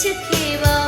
ချစ်ခဲ့ပါ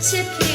切片。